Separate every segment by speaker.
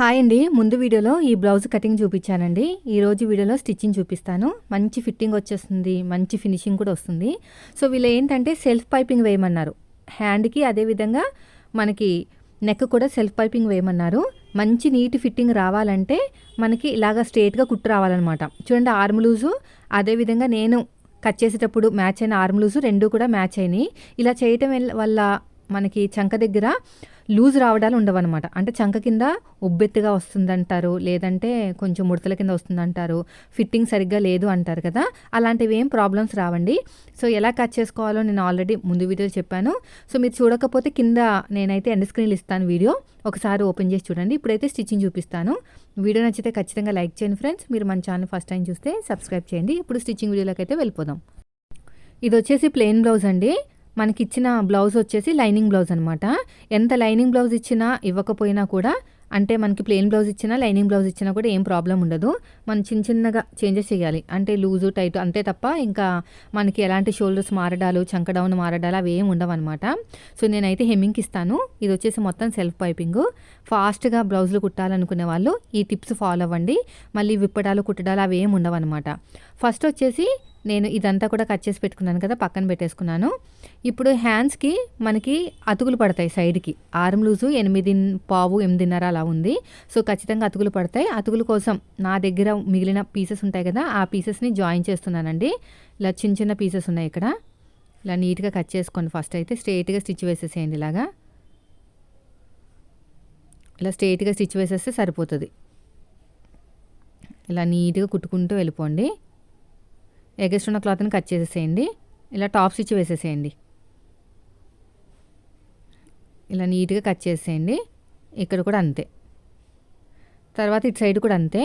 Speaker 1: Hi అండి. ముందు వీడియోలో ఈ బ్లౌజ్ కటింగ్ చూపించానండి. ఈరోజు వీడియోలో స్టిచ్చింగ్ చూపిస్తాను. మంచి ఫిట్టింగ్ వచ్చేస్తుంది. మంచి ఫినిషింగ్ కూడా వస్తుంది. సో వీళ్ళు ఏంటంటే సెల్ఫ్ పైపింగ్ వేయమన్నారు. హ్యాండ్కి అదేవిధంగా మనకి నెక్ కూడా సెల్ఫ్ పైపింగ్ వేయమన్నారు. మంచి నీట్ ఫిట్టింగ్ రావాలంటే మనకి ఇలాగ స్ట్రేట్గా కుట్టు రావాలన్నమాట. చూడండి ఆర్మ్ లూజు. అదేవిధంగా నేను కట్ చేసేటప్పుడు మ్యాచ్ అయిన ఆర్మ్ లూజు రెండు కూడా మ్యాచ్ అయినాయి. ఇలా చేయటం వల్ల మనకి చంక దగ్గర లూజ్ రావడాలు ఉండవన్నమాట. అంటే చంక కింద ఉబ్బెత్తుగా వస్తుందంటారు లేదంటే కొంచెం ముడతల కింద వస్తుందంటారు ఫిట్టింగ్ సరిగ్గా లేదు అంటారు కదా అలాంటివి ఏం ప్రాబ్లమ్స్ రావండి. సో ఎలా కట్ చేసుకోవాలో నేను ఆల్రెడీ ముందు వీడియోలో చెప్పాను. సో మీరు చూడకపోతే కింద నేనైతే ఎండ్ స్క్రీన్లు ఇస్తాను వీడియో. ఒకసారి ఓపెన్ చేసి చూడండి. ఇప్పుడైతే స్టిచ్చింగ్ చూపిస్తాను. వీడియో నచ్చితే ఖచ్చితంగా లైక్ చేయండి ఫ్రెండ్స్. మీరు మన ఛానల్ ఫస్ట్ టైం చూస్తే సబ్స్క్రైబ్ చేయండి. ఇప్పుడు స్టిచ్చింగ్ వీడియోలోకి అయితే వెళ్ళిపోదాం. ఇది వచ్చేసి ప్లెయిన్ బ్లౌజ్ అండి. మనకి ఇచ్చిన బ్లౌజ్ వచ్చేసి లైనింగ్ బ్లౌజ్ అనమాట ఎంత లైనింగ్ బ్లౌజ్ ఇచ్చినా ఇవ్వకపోయినా కూడా అంటే మనకి ప్లెయిన్ బ్లౌజ్ ఇచ్చినా లైనింగ్ బ్లౌజ్ ఇచ్చినా కూడా ఏం ప్రాబ్లం ఉండదు. మనం చిన్న చిన్నగా చేంజెస్ చేయాలి. అంటే లూజు టైట్ అంతే తప్ప ఇంకా మనకి ఎలాంటి షోల్డర్స్ మారడాలు చంక డౌన్ మారడాలు అవి ఏమి ఉండవన్నమాట. సో నేనైతే హెమ్మింగ్ ఇస్తాను. ఇది వచ్చేసి మొత్తం సెల్ఫ్ పైపింగ్. ఫాస్ట్గా బ్లౌజులు కుట్టాలనుకునే వాళ్ళు ఈ టిప్స్ ఫాలో అవ్వండి. మళ్ళీ విప్పడాలు కుట్టడాలు అవి ఏమి ఉండవన్నమాట. ఫస్ట్ వచ్చేసి నేను ఇదంతా కూడా కట్ చేసి పెట్టుకున్నాను కదా పక్కన పెట్టేసుకున్నాను. ఇప్పుడు హ్యాండ్స్కి మనకి అతుకులు పడతాయి సైడ్కి ఆర్మ్ లూజు ఎనిమిది పావు ఎనిమిదిన్నర అలా ఉంది. సో ఖచ్చితంగా అతుకులు పడతాయి. అతుకుల కోసం నా దగ్గర మిగిలిన పీసెస్ ఉంటాయి కదా ఆ పీసెస్ని జాయిన్ చేస్తున్నానండి. ఇలా చిన్న చిన్న పీసెస్ ఉన్నాయి ఇక్కడ. ఇలా నీట్గా కట్ చేసుకోండి ఫస్ట్ అయితే. స్ట్రైట్గా స్టిచ్ వేసేసేయండి ఇలాగా. ఇలా స్ట్రైట్గా స్టిచ్ వేసేస్తే సరిపోతుంది. ఇలా నీట్గా కుట్టుకుంటూ వెళ్ళిపోండి. ఎగస్ట్ ఉన్న క్లాత్ని కట్ చేసేసేయండి. ఇలా టాప్ స్టిచ్ వేసేసేయండి. ఇలా నీట్గా కట్ చేసేయండి. ఇక్కడ కూడా అంతే. తర్వాత ఇటు సైడ్ కూడా అంతే.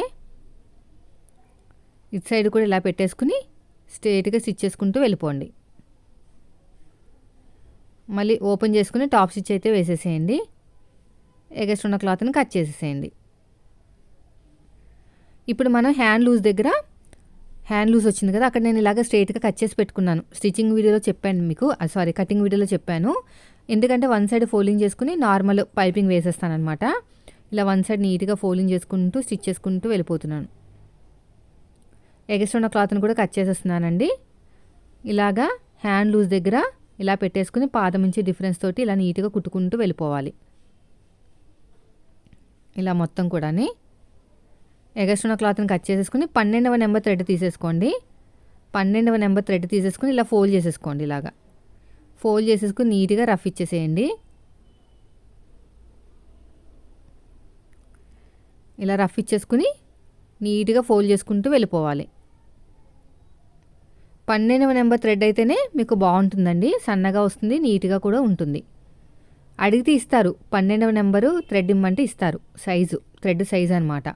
Speaker 1: ఇటు సైడ్ కూడా ఇలా పెట్టేసుకుని స్ట్రేట్గా స్టిచ్ చేసుకుంటూ వెళ్ళిపోండి. మళ్ళీ ఓపెన్ చేసుకుని టాప్ స్టిచ్ అయితే వేసేసేయండి. ఎగస్ట్ ఉన్న క్లాత్ని కట్ చేసేసేయండి. ఇప్పుడు మనం హ్యాండ్ లూజ్ దగ్గర హ్యాండ్ లూజ్ వచ్చింది కదా అక్కడ నేను ఇలాగ స్ట్రైట్గా కట్ చేసి పెట్టుకున్నాను. స్టిచ్చింగ్ వీడియోలో చెప్పాను మీకు సారీ కటింగ్ వీడియోలో చెప్పాను. ఎందుకంటే వన్ సైడ్ ఫోల్డింగ్ చేసుకుని నార్మల్ పైపింగ్ వేసేస్తాను అనమాట ఇలా వన్ సైడ్ నీట్గా ఫోల్డింగ్ చేసుకుంటూ స్టిచ్ చేసుకుంటూ వెళ్ళిపోతున్నాను. ఎగస్ట్ ఉన్న క్లాత్ని కూడా కట్ చేసేస్తున్నానండి. ఇలాగా హ్యాండ్ లూజ్ దగ్గర ఇలా పెట్టేసుకుని పాదం నుంచి డిఫరెన్స్ తోటి ఇలా నీట్గా కుట్టుకుంటూ వెళ్ళిపోవాలి. ఇలా మొత్తం కూడాని. ఎగస్ట్రున్న క్లాత్ని కట్ చేసేసుకుని పన్నెండవ నెంబర్ థ్రెడ్ తీసేసుకోండి. పన్నెండవ నెంబర్ థ్రెడ్ తీసేసుకుని ఇలా ఫోల్డ్ చేసేసుకోండి ఇలాగా. ఫోల్డ్ చేసేసుకుని నీట్గా రఫ్ ఇచ్చేసేయండి. ఇలా రఫ్ ఇచ్చేసుకుని నీట్గా ఫోల్డ్ చేసుకుంటూ వెళ్ళిపోవాలి. పన్నెండవ నెంబర్ థ్రెడ్ అయితేనే మీకు బాగుంటుందండి. సన్నగా వస్తుంది నీట్గా కూడా ఉంటుంది. అడిగితే ఇస్తారు పన్నెండవ నెంబరు థ్రెడ్ ఇమ్మంటే ఇస్తారు. సైజు థ్రెడ్ సైజు అనమాట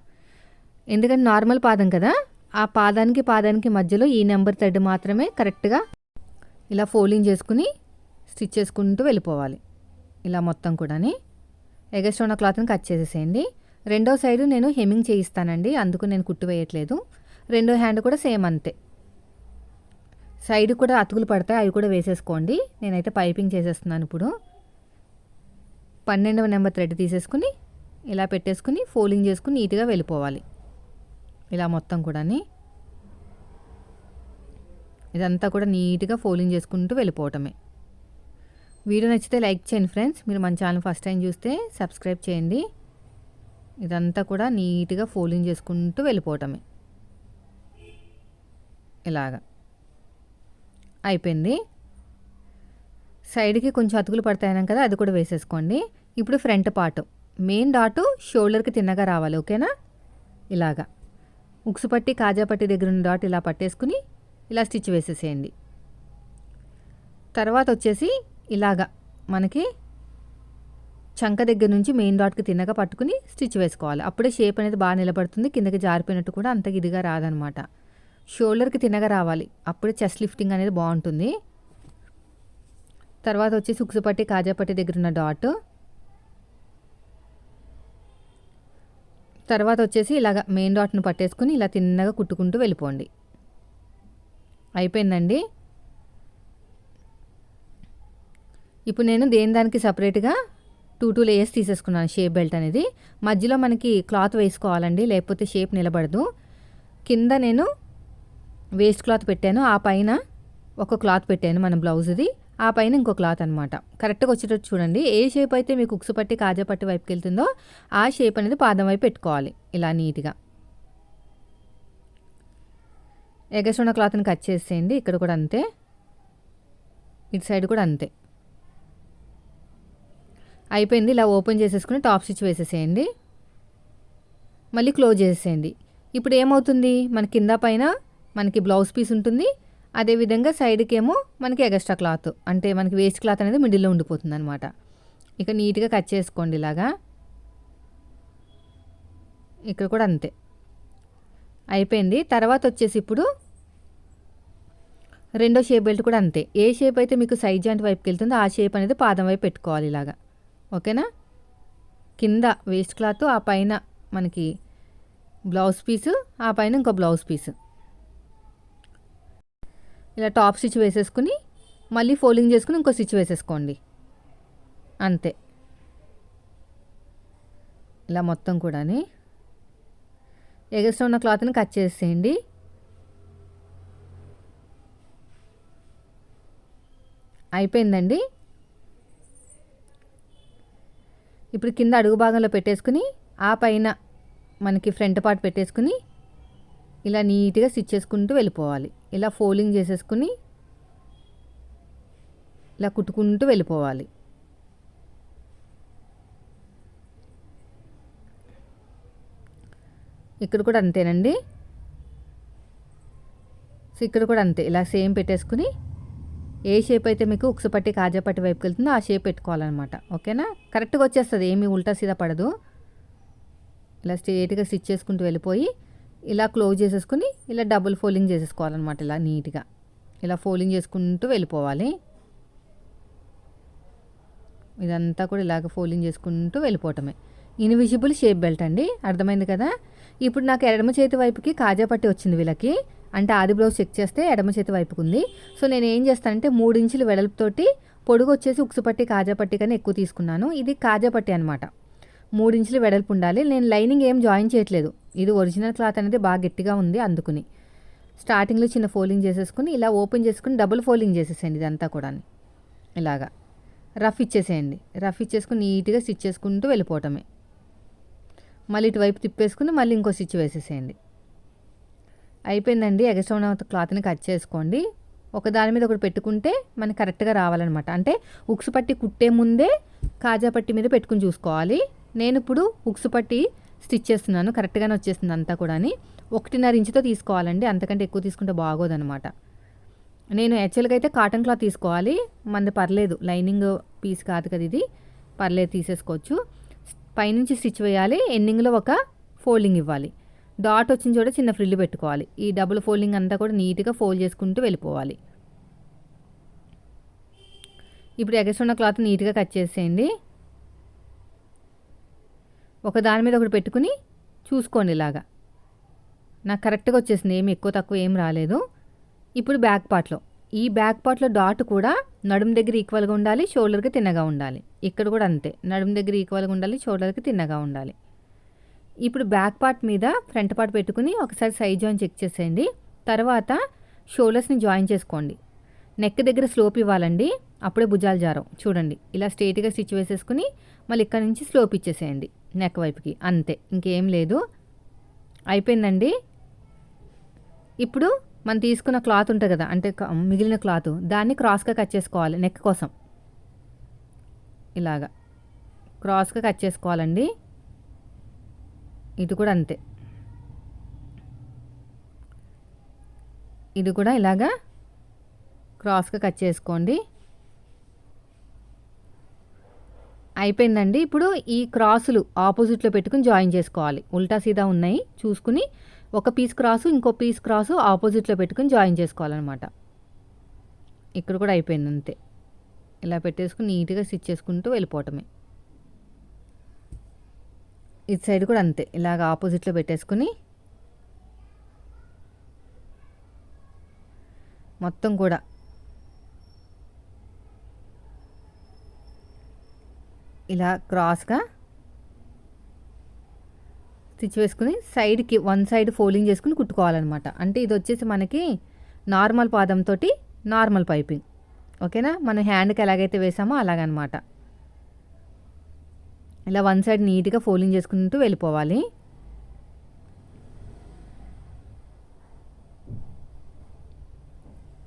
Speaker 1: ఎందుకంటే నార్మల్ పాదం కదా? ఆ పాదానికి పాదానికి మధ్యలో ఈ నెంబర్ థ్రెడ్ మాత్రమే కరెక్ట్గా ఇలా ఫోల్డింగ్ చేసుకుని స్టిచ్ చేసుకుంటూ వెళ్ళిపోవాలి. ఇలా మొత్తం కూడాని. ఎగస్ట్ ఉన్న క్లాత్ని కట్ చేసేసేయండి. రెండో సైడు నేను హెమ్మింగ్ చేయిస్తానండి. అందుకు నేను కుట్టు వేయట్లేదు. రెండో హ్యాండ్ కూడా సేమ్ అంతే. సైడ్ కూడా అతుకులు పడతాయి. అవి కూడా వేసేసుకోండి. నేనైతే పైపింగ్ చేసేస్తున్నాను ఇప్పుడు. పన్నెండవ నెంబర్ థ్రెడ్ తీసేసుకుని ఇలా పెట్టేసుకుని ఫోల్డింగ్ చేసుకుని నీట్గా వెళ్ళిపోవాలి. ఇలా మొత్తం కూడా ఇదంతా కూడా నీట్గా ఫోల్డింగ్ చేసుకుంటూ వెళ్ళిపోవటమే. వీడియో నచ్చితే లైక్ చేయండి ఫ్రెండ్స్. మీరు మన ఛానల్ ఫస్ట్ టైం చూస్తే సబ్స్క్రైబ్ చేయండి. ఇదంతా కూడా నీట్గా ఫోల్డింగ్ చేసుకుంటూ వెళ్ళిపోవటమే. ఇలాగా. అయిపోయింది. సైడ్కి కొంచెం అతుకులు పడతాయన్నాం కదా అది కూడా వేసేసుకోండి. ఇప్పుడు ఫ్రంట్ పార్ట్. మెయిన్ డాటు షోల్డర్కి తిన్నగా రావాలి ఓకేనా? ఇలాగా. ఉక్సు పట్టి కాజా పట్టి దగ్గర ఉన్న డాట్ ఇలా పట్టేసుకుని ఇలా స్టిచ్ వేసేసేయండి. తర్వాత వచ్చేసి ఇలాగా మనకి చంక దగ్గర నుంచి మెయిన్ డాట్కి తిన్నగా పట్టుకుని స్టిచ్ వేసుకోవాలి. అప్పుడే షేప్ అనేది బాగా నిలబడుతుంది కిందకి జారిపోయినట్టు కూడా అంత ఇదిగా రాదనమాట. షోల్డర్కి తిన్నగా రావాలి. అప్పుడే చెస్ట్ లిఫ్టింగ్ అనేది బాగుంటుంది. తర్వాత వచ్చేసి ఉక్సుపట్టి కాజాపట్టి దగ్గర ఉన్న డాట్. తర్వాత వచ్చేసి ఇలాగ మెయిన్ డాట్ను పట్టేసుకుని ఇలా తిన్నగా కుట్టుకుంటూ వెళ్ళిపోండి. అయిపోయిందండి. ఇప్పుడు నేను దేని దానికి సపరేట్గా టూ టూ లేయర్స్ తీసేసుకున్నాను షేప్ బెల్ట్ అనేది. మధ్యలో మనకి క్లాత్ వేసుకోవాలండి లేకపోతే షేప్ నిలబడదు. కింద నేను వేస్ట్ క్లాత్ పెట్టాను ఆ పైన ఒక క్లాత్ పెట్టాను మన బ్లౌజ్ది ఆ పైన ఇంకో క్లాత్ అనమాట కరెక్ట్గా వచ్చేటట్టు చూడండి. ఏ షేప్ అయితే మీకు ఉక్సు పట్టి కాజా పట్టి వైపుకి వెళ్తుందో ఆ షేప్ అనేది పాదం వైపు పెట్టుకోవాలి. ఇలా నీట్గా. ఎగసున్న క్లాత్ని కట్ చేసేయండి. ఇక్కడ కూడా అంతే. ఇటు సైడ్ కూడా అంతే. అయిపోయింది. ఇలా ఓపెన్ చేసేసుకుని టాప్ స్టిచ్ వేసేసేయండి. మళ్ళీ క్లోజ్ చేసేయండి. ఇప్పుడు ఏమవుతుంది? మన కింద పైన మనకి బ్లౌజ్ పీస్ ఉంటుంది. అదేవిధంగా సైడ్కి ఏమో మనకి ఎగస్ట్రా క్లాత్. అంటే మనకి వేస్ట్ క్లాత్ అనేది మిడిల్లో ఉండిపోతుంది అనమాట ఇక నీట్గా కట్ చేసుకోండి ఇలాగా. ఇక్కడ కూడా అంతే. అయిపోయింది. తర్వాత వచ్చేసి ఇప్పుడు రెండో షేప్ బెల్ట్ కూడా అంతే. ఏ షేప్ అయితే మీకు సైడ్ జాయింట్ వైపుకి వెళ్తుందో ఆ షేప్ అనేది పాదం వైపు పెట్టుకోవాలి ఇలాగా. ఓకేనా? కింద వేస్ట్ క్లాత్ ఆ పైన మనకి బ్లౌజ్ పీసు ఆ పైన ఇంకో బ్లౌజ్ పీసు. ఇలా టాప్ స్టిచ్ వేసేసుకుని మళ్ళీ ఫోల్డింగ్ చేసుకుని ఇంకో స్టిచ్ వేసేసుకోండి. అంతే. ఇలా మొత్తం కూడా ఎగస్ట్ ఉన్న క్లాత్ని కట్ చేసేయండి. అయిపోయిందండి. ఇప్పుడు కింద అడుగు భాగంలో పెట్టేసుకుని ఆ పైన మనకి ఫ్రంట్ పార్ట్ పెట్టేసుకుని ఇలా నీట్గా స్టిచ్ చేసుకుంటూ వెళ్ళిపోవాలి. ఇలా ఫోల్డింగ్ చేసేసుకుని ఇలా కుట్టుకుంటూ వెళ్ళిపోవాలి. ఇక్కడ కూడా అంతేనండి. సో ఇక్కడ కూడా అంతే. ఇలా సేమ్ పెట్టేసుకుని ఏ షేప్ అయితే మీకు ఉక్సుపట్టి కాజాపట్టి వైపుకి వెళ్తుందో ఆ షేప్ పెట్టుకోవాలన్నమాట. ఓకేనా? కరెక్ట్గా వచ్చేస్తుంది. ఏమి ఉల్టా సీదా పడదు. ఇలా స్ట్రేట్గా స్టిచ్ చేసుకుంటూ వెళ్ళిపోయి ఇలా క్లోజ్ చేసేసుకుని ఇలా డబుల్ ఫోల్డింగ్ చేసేసుకోవాలన్నమాట ఇలా నీట్గా. ఇలా ఫోల్డింగ్ చేసుకుంటూ వెళ్ళిపోవాలి. ఇదంతా కూడా ఇలాగ ఫోల్డింగ్ చేసుకుంటూ వెళ్ళిపోవటమే. ఇన్విజిబుల్ షేప్ బెల్ట్ అండి. అర్థమైంది కదా? ఇప్పుడు నాకు ఎడమ చేతి వైపుకి కాజా పట్టి వచ్చింది వీళ్ళకి. అంటే ఆది బ్లౌజ్ చెక్ చేస్తే ఎడమ చేతి వైపుకు ఉంది. సో నేను ఏం చేస్తానంటే మూడు ఇంచులు వెడల్పుతోటి పొడుగు వచ్చేసి ఉక్సుపట్టి కాజా పట్టి కన్నా ఎక్కువ తీసుకున్నాను. ఇది కాజా పట్టి అనమాట మూడించులు వెడల్పు ఉండాలి. నేను లైనింగ్ ఏం జాయిన్ చేయట్లేదు. ఇది ఒరిజినల్ క్లాత్ అనేది బాగా గట్టిగా ఉంది అందుకుని. స్టార్టింగ్లో చిన్న ఫోల్డింగ్ చేసేసుకుని ఇలా ఓపెన్ చేసుకుని డబుల్ ఫోల్డింగ్ చేసేసేయండి ఇదంతా కూడా ఇలాగా. రఫ్ ఇచ్చేసేయండి. రఫ్ ఇచ్చేసుకుని నీట్గా స్టిచ్ చేసుకుంటూ వెళ్ళిపోవటమే. మళ్ళీ ఇటువైపు తిప్పేసుకుని మళ్ళీ ఇంకో స్టిచ్ వేసేసేయండి. అయిపోయిందండి. ఎగస్ట్రా ఉన్న క్లాత్ని కట్ చేసుకోండి. ఒక దాని మీద ఒకటి పెట్టుకుంటే మనకి కరెక్ట్గా రావాలన్నమాట. అంటే ఉక్సు పట్టి కుట్టే ముందే కాజా పట్టి మీద పెట్టుకుని చూసుకోవాలి. నేను ఇప్పుడు ఉక్సు పట్టి స్టిచ్ చేస్తున్నాను కరెక్ట్గానే వచ్చేస్తుంది అంతా కూడా ఒకటిన్నర ఇంచుతో తీసుకోవాలండి అంతకంటే ఎక్కువ తీసుకుంటే బాగోదనమాట. నేను యాక్చువల్గా అయితే కాటన్ క్లాత్ తీసుకోవాలి మంది పర్లేదు లైనింగ్ పీస్ కాదు కదా ఇది పర్లేదు తీసేసుకోవచ్చు. పైనుంచి స్టిచ్ వేయాలి ఎండింగ్లో ఒక ఫోల్డింగ్ ఇవ్వాలి. డాట్ వచ్చిన చోట చిన్న ఫ్రిల్లు పెట్టుకోవాలి ఈ డబుల్ ఫోల్డింగ్ అంతా కూడా నీట్గా ఫోల్డ్ చేసుకుంటూ వెళ్ళిపోవాలి. ఇప్పుడు ఎగస్ట్ ఉన్న క్లాత్ నీట్గా కట్ చేసేయండి. ఒక దాని మీద ఒకటి పెట్టుకుని చూసుకోండి ఇలాగా. నాకు కరెక్ట్గా వచ్చేసింది ఏమి ఎక్కువ తక్కువ ఏం రాలేదు. ఇప్పుడు బ్యాక్ పార్ట్లో. ఈ బ్యాక్ పార్ట్లో డాట్ కూడా నడుము దగ్గర ఈక్వల్గా ఉండాలి షోల్డర్కి తిన్నగా ఉండాలి. ఇక్కడ కూడా అంతే. నడుము దగ్గర ఈక్వల్గా ఉండాలి షోల్డర్కి తిన్నగా ఉండాలి. ఇప్పుడు బ్యాక్ పార్ట్ మీద ఫ్రంట్ పార్ట్ పెట్టుకుని ఒకసారి సైజ్ జాయిన్ చెక్ చేసేయండి. తర్వాత షోల్డర్స్ని జాయిన్ చేసుకోండి. నెక్ దగ్గర స్లోప్ ఇవ్వాలండి. అప్పుడే భుజాలు జారం చూడండి. ఇలా స్ట్రేట్గా స్టిచ్ వేసేసుకుని మళ్ళీ ఇక్కడ నుంచి స్లోప్ ఇచ్చేసేయండి నెక్ వైపుకి. అంతే ఇంకేం లేదు. అయిపోయిందండి. ఇప్పుడు మనం తీసుకున్న క్లాత్ ఉంటుంది కదా అంటే మిగిలిన క్లాత్ దాన్ని క్రాస్గా కట్ చేసుకోవాలి నెక్ కోసం. ఇలాగా. క్రాస్గా కట్ చేసుకోవాలండి. ఇది కూడా అంతే. ఇది కూడా ఇలాగా క్రాస్గా కట్ చేసుకోండి. అయిపోయిందండి. ఇప్పుడు ఈ క్రాసులు ఆపోజిట్లో పెట్టుకుని జాయిన్ చేసుకోవాలి. ఉల్టా సీదా ఉన్నాయి. చూసుకుని ఒక పీస్ క్రాసు ఇంకో పీస్ క్రాసు ఆపోజిట్లో పెట్టుకుని జాయిన్ చేసుకోవాలన్నమాట. ఇక్కడ కూడా అయిపోయింది అంతే. ఇలా పెట్టేసుకుని నీట్గా స్టిచ్ చేసుకుంటూ వెళ్ళిపోవటమే. ఇటు సైడ్ కూడా అంతే. ఇలాగ ఆపోజిట్లో పెట్టేసుకుని మొత్తం కూడా ఇలా క్రాస్గా స్టిచ్ వేసుకుని సైడ్కి వన్ సైడ్ ఫోల్డింగ్ చేసుకుని కుట్టుకోవాలన్నమాట. అంటే ఇది వచ్చేసి మనకి నార్మల్ పాదంతో నార్మల్ పైపింగ్ ఓకేనా మనం హ్యాండ్కి ఎలాగైతే వేసామో అలాగనమాట ఇలా వన్ సైడ్ నీట్గా ఫోల్డింగ్ చేసుకుంటూ వెళ్ళిపోవాలి.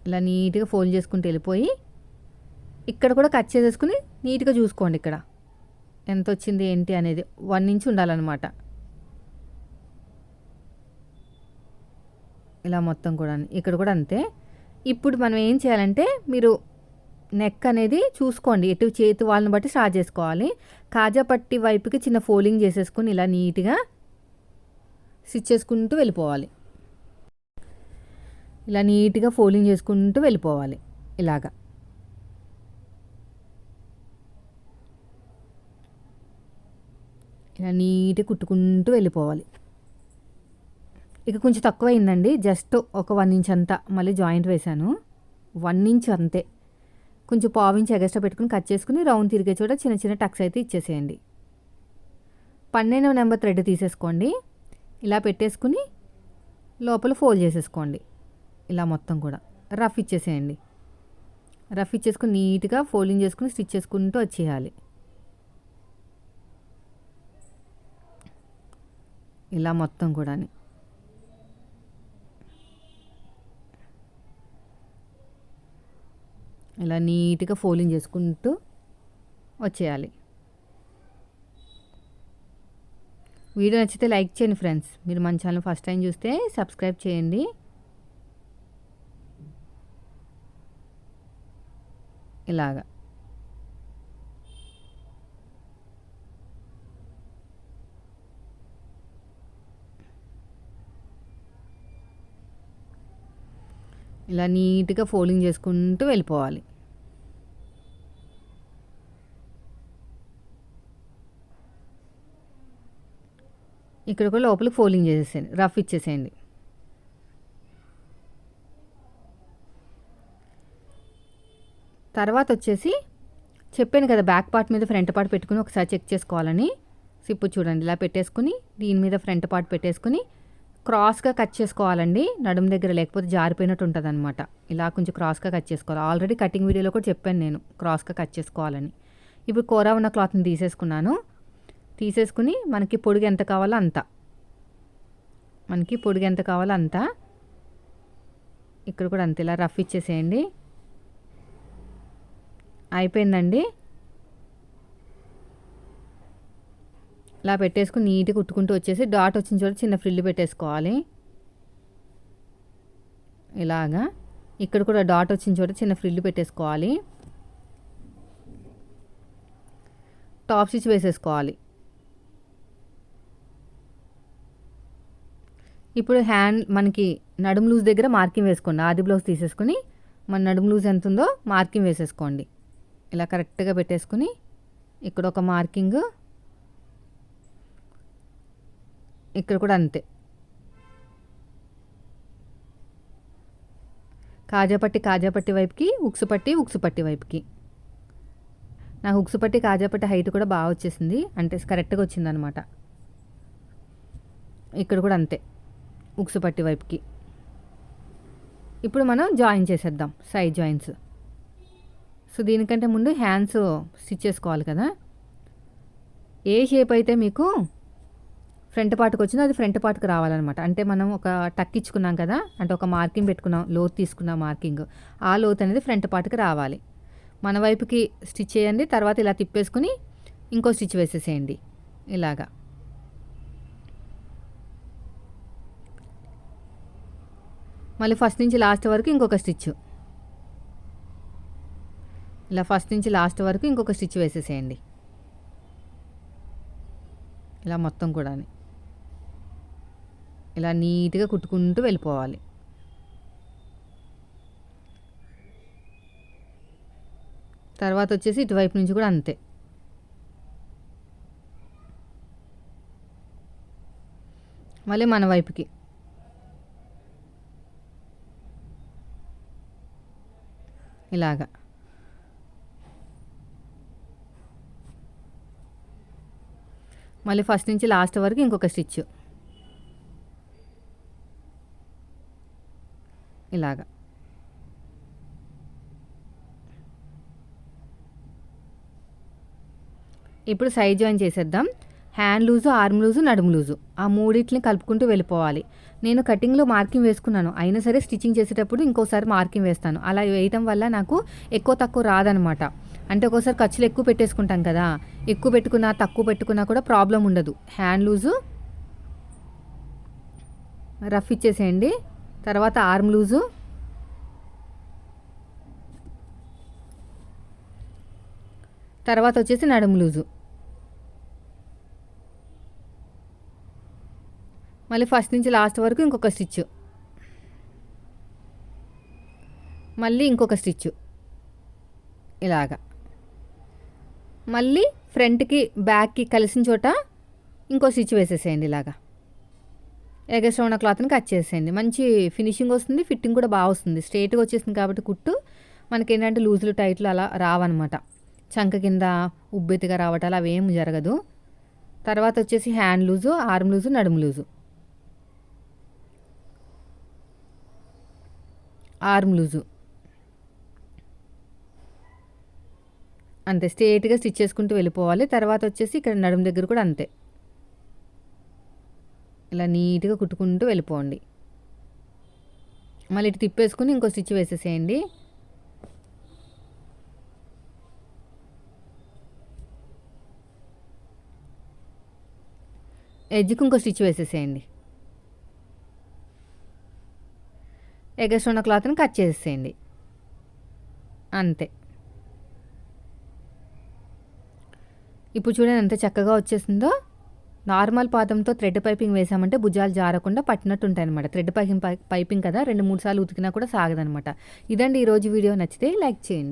Speaker 1: ఇలా నీట్గా ఫోల్డ్ చేసుకుంటూ వెళ్ళిపోయి ఇక్కడ కూడా కట్ చేసేసుకుని నీట్గా చూసుకోండి ఇక్కడ. ఎంత వచ్చింది ఏంటి అనేది వన్ ఇంచ్ ఉండాలన్నమాట. ఇలా మొత్తం కూడా ఇక్కడ కూడా అంతే. ఇప్పుడు మనం ఏం చేయాలంటే మీరు నెక్ అనేది చూసుకోండి. ఎటు చేతి వాళ్ళని బట్టి స్టార్ట్ చేసుకోవాలి. కాజా పట్టి వైపుకి చిన్న ఫోల్డింగ్ చేసేసుకుని ఇలా నీట్గా స్టిచ్ చేసుకుంటూ వెళ్ళిపోవాలి. ఇలా నీట్గా ఫోల్డింగ్ చేసుకుంటూ వెళ్ళిపోవాలి. ఇలాగా. ఇలా నీట్గా కుట్టుకుంటూ వెళ్ళిపోవాలి. ఇక కొంచెం తక్కువ అయిందండి జస్ట్ ఒక వన్ ఇంచ్ అంతా మళ్ళీ జాయింట్ వేశాను. వన్ ఇంచ్ అంతే. కొంచెం పావు ఇంచ్ ఎగస్ట్రా పెట్టుకుని కట్ చేసుకుని రౌండ్ తిరిగే చోట చిన్న చిన్న టక్స్ అయితే ఇచ్చేసేయండి. పన్నెండవ నెంబర్ థ్రెడ్ తీసేసుకోండి. ఇలా పెట్టేసుకుని లోపల ఫోల్డ్ చేసేసుకోండి. ఇలా మొత్తం కూడా. రఫ్ ఇచ్చేసేయండి. రఫ్ ఇచ్చేసుకుని నీట్గా ఫోల్డింగ్ చేసుకుని స్టిచ్ చేసుకుంటూ వచ్చేయాలి. ఇలా మొత్తం కూడా ఇలా నీట్గా ఫోలింగ్ చేసుకుంటూ వచ్చేయాలి. వీడియో నచ్చితే లైక్ చేయండి ఫ్రెండ్స్. మీరు మన ఛానల్ ఫస్ట్ టైం చూస్తే సబ్స్క్రైబ్ చేయండి. ఇలాగా. ఇలా నీట్గా ఫోల్డింగ్ చేసుకుంటూ వెళ్ళిపోవాలి. ఇక్కడ కూడా లోపలికి ఫోల్డింగ్ చేసేసేయండి రఫ్ ఇచ్చేసేయండి. తర్వాత వచ్చేసి చెప్పాను కదా బ్యాక్ పార్ట్ మీద ఫ్రంట్ పార్ట్ పెట్టుకుని ఒకసారి చెక్ చేసుకోవాలని. సిప్పు చూడండి ఇలా పెట్టేసుకుని దీని మీద ఫ్రంట్ పార్ట్ పెట్టేసుకుని క్రాస్గా కట్ చేసుకోవాలండి. నడుము దగ్గర లేకపోతే జారిపోయినట్టు ఉంటుంది అనమాట ఇలా కొంచెం క్రాస్గా కట్ చేసుకోవాలి. ఆల్రెడీ కటింగ్ వీడియోలో కూడా చెప్పాను నేను క్రాస్గా కట్ చేసుకోవాలని. ఇప్పుడు కూర ఉన్న క్లాత్ని తీసేసుకున్నాను. తీసేసుకుని మనకి పొడుగు ఎంత కావాలో అంత. మనకి పొడుగు ఎంత కావాలో అంత. ఇక్కడ కూడా అంత ఇలా రఫ్ ఇచ్చేసేయండి. అయిపోయిందండి. ఇలా పెట్టేసుకుని నీట్గా కుట్టుకుంటూ వచ్చేసి డాట్ వచ్చిన చోట చిన్న ఫ్రిల్ పెట్టేసుకోవాలి. ఇలాగా. ఇక్కడ కూడా డాట్ వచ్చిన చోట చిన్న ఫ్రిల్ పెట్టేసుకోవాలి. టాప్ స్టిచ్ వేసేసుకోవాలి. ఇప్పుడు హ్యాండ్ మనకి నడుము లూజ్ దగ్గర మార్కింగ్ వేసుకోండి. ఆది బ్లౌజ్ తీసేసుకుని మన నడుము లూజ్ ఎంత ఉందో మార్కింగ్ వేసేసుకోండి. ఇలా కరెక్ట్గా పెట్టేసుకుని ఇక్కడ ఒక మార్కింగ్ ఇక్కడ కూడా అంతే. కాజాపట్టి కాజాపట్టి వైపుకి ఉక్సుపట్టి ఉక్సుపట్టి వైపుకి. నాకు ఉక్సుపట్టి కాజాపట్టి హైట్ కూడా బాగా వచ్చేసింది. అంటే కరెక్ట్గా వచ్చిందనమాట ఇక్కడ కూడా అంతే. ఉక్సుపట్టి వైపుకి. ఇప్పుడు మనం జాయిన్ చేసేద్దాం సైడ్ జాయింట్స్ సో దీనికంటే ముందు హ్యాండ్స్ స్టిచ్ చేసుకోవాలి కదా. ఏ షేప్ అయితే మీకు ఫ్రంట్ పార్ట్కి వచ్చిందో అది ఫ్రంట్ పార్ట్కి రావాలన్నమాట. అంటే మనం ఒక టక్ ఇచ్చుకున్నాం కదా అంటే ఒక మార్కింగ్ పెట్టుకున్నాం లోత్ తీసుకున్నాం మార్కింగ్ ఆ లోత్ అనేది ఫ్రంట్ పార్ట్కి రావాలి. మన వైపుకి స్టిచ్ చేయండి తర్వాత ఇలా తిప్పేసుకుని ఇంకో స్టిచ్ వేసేసేయండి. ఇలాగా. మళ్ళీ ఫస్ట్ నుంచి లాస్ట్ వరకు ఇంకొక స్టిచ్. ఇలా ఫస్ట్ నుంచి లాస్ట్ వరకు ఇంకొక స్టిచ్ వేసేసేయండి. ఇలా మొత్తం కూడా ఇలా నీట్గా కుట్టుకుంటూ వెళ్ళిపోవాలి. తర్వాత వచ్చేసి ఇటువైపు నుంచి కూడా అంతే. మళ్ళీ మన వైపుకి. ఇలాగా. మళ్ళీ ఫస్ట్ నుంచి లాస్ట్ వరకు ఇంకొక స్టిచ్ ఇలాగా. ఇప్పుడు సైడ్ జాయిన్ చేసేద్దాం. హ్యాండ్ లూజు ఆర్మ్ లూజు నడుము లూజు. ఆ మూడింటిని కలుపుకుంటూ వెళ్ళిపోవాలి. నేను కటింగ్లో మార్కింగ్ వేసుకున్నాను. అయినా సరే స్టిచ్చింగ్ చేసేటప్పుడు ఇంకోసారి మార్కింగ్ వేస్తాను. అలా వేయటం వల్ల నాకు ఎక్కువ తక్కువ రాదనమాట. అంటే ఒక్కోసారి ఖర్చులు ఎక్కువ పెట్టేసుకుంటాం కదా. ఎక్కువ పెట్టుకున్నా తక్కువ పెట్టుకున్నా కూడా ప్రాబ్లం ఉండదు. Hand loose. రఫ్ ఇచ్చేసేయండి. తర్వాత ఆర్మ్ లూజు. తర్వాత వచ్చేసి నడుము లూజు. మళ్ళీ ఫస్ట్ నుంచి లాస్ట్ వరకు ఇంకొక స్టిచ్ మళ్ళీ ఇంకొక స్టిచ్ ఇలాగా. మళ్ళీ ఫ్రంట్కి బ్యాక్కి కలిసిన చోట ఇంకో స్టిచ్ వేసేసేయండి ఇలాగా. ఎగస్ట్రా ఉన్న క్లాత్ని కట్ చేసేయండి. మంచి ఫినిషింగ్ వస్తుంది ఫిట్టింగ్ కూడా బాగా వస్తుంది. స్ట్రేట్గా వచ్చేసింది కాబట్టి కుట్టు మనకి ఏంటంటే లూజులు టైట్లు అలా రావన్నమాట. చంక కింద ఉబ్బెత్తిగా రావటాలు అవి ఏం జరగదు. తర్వాత వచ్చేసి హ్యాండ్ లూజు ఆర్మ్ లూజు నడుము లూజు. Arm loose. అంతే స్ట్రేట్గా స్టిచ్ చేసుకుంటూ వెళ్ళిపోవాలి. తర్వాత వచ్చేసి ఇక్కడ నడుము దగ్గర కూడా అంతే. ఇలా నీట్గా కుట్టుకుంటూ వెళ్ళిపోండి. మళ్ళీ ఇటు తిప్పేసుకుని ఇంకో స్టిచ్ వేసేసేయండి. ఎడ్జ్కి ఇంకో స్టిచ్ వేసేసేయండి. ఎగస్ట్ ఉన్న క్లాత్ని కట్ చేసేయండి అంతే. ఇప్పుడు చూడండి ఎంత చక్కగా వచ్చేసిందో. నార్మల్ పాదంతో థ్రెడ్ పైపింగ్ వేసామంటే భుజాలు జారకుండా పట్టినట్టు ఉంటాయి అనమాట థ్రెడ్ పైపింగ్ పైపింగ్ కదా రెండు మూడు సార్లు ఉతికినా కూడా సాగదనమాట ఇదండి ఈరోజు వీడియో. నచ్చితే లైక్ చేయండి.